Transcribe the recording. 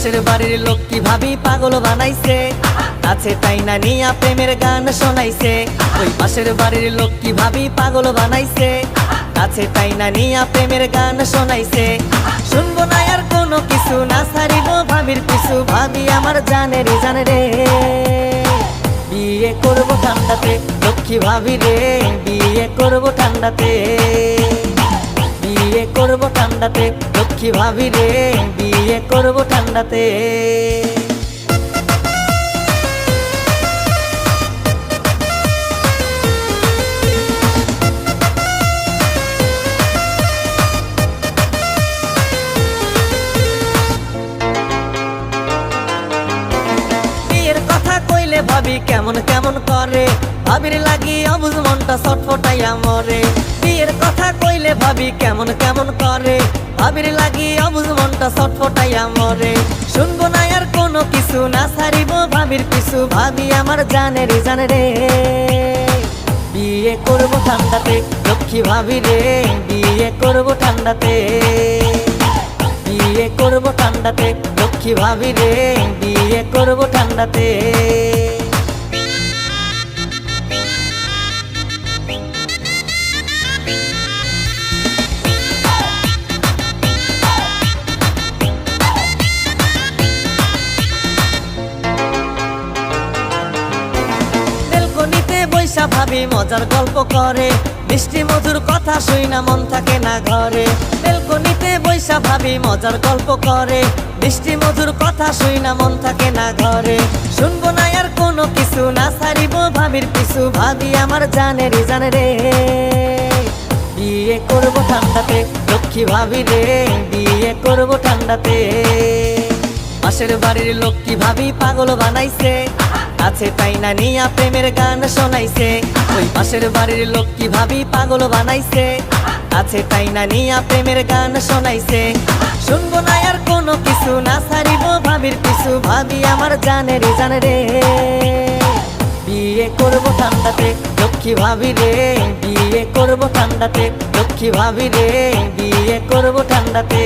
বাড়ির লোক কি ভাবি পাগল বানাইছে? আছে তাই না নিয়া প্রেমের গান শোনাইছে। ওই পাশের বাড়ির লোক কি ভাবি পাগল বানাইছে? আছে তাই না নিয়া প্রেমের গান শোনাইছে। শুনব না আর কোনো কিছু, না সারিব ভাবির পিছু ভাবি আমার জানে রে জানে রে। বিয়ে করব ঠান্ডাতে, লক্ষ্মী ভাবি রে। বিয়ে করব ঠান্ডাতে, বিয়ে করব ঠান্ডাতে, লক্ষ্মী ভাবি রে। করব ঠান্ডাতে। ভাবি কেমন কেমন করে। ভাবির লাগি অবুজ মনটা ছটফটাইয়া মরে। বিয়ের কথা কইলে ভাবি কেমন কেমন করে। ভাবির লাগি অবুজ মনটা ছটফটাইয়া মরে শুনব না আর কোনো কিছু, না সারিব ভাবির পিছু। ভাবি আমার জানে রে জানে রে বিয়ে করব ঠান্ডাতে, লক্ষ্মী ভাবি রে। বিয়ে করব ঠান্ডাতে, বিয়ে করব ঠান্ডাতে, লক্ষ্মী ভাবি রে। বিয়ে করব ঠান্ডাতে। বৈশা ভাবি, মজার গল্প করে। মিষ্টি মধুর কথা শুই না মন থাকে না ঘরে। বেলকনিতে বৈশা ভাবি, মজার গল্প করে। মিষ্টি মধুর কথা শুই না মন থাকে না ঘরে। শুনব না আর কোনো কিছু, না সারিব ভাবির পিছু। ভাবি আমার জানে রে জানে রে। বিয়ে করব ঠান্ডাতে, লক্ষ্মী ভাবি রে। বিয়ে করব ঠান্ডাতে। পাশের বাড়ির লোক কি ভাবি পাগল বানাইছে। আছে তাই না নিয়া প্রেমের গান শোনাইছে। ওই পাশের বাড়ির লোক কি ভাবি পাগল বানাইছে? আছে তাই না নিয়া প্রেমের গান শোনাইছে। শুনব না আর কোনো কিছু, না সারিব ভাবির পিছু ভাবি আমার জানে জানে রে। বিয়ে করব ঠান্ডাতে, লক্ষ্মী ভাবি রে। বিয়ে করব ঠান্ডাতে, লক্ষ্মী ভাবি রে। বিয়ে করব ঠান্ডাতে।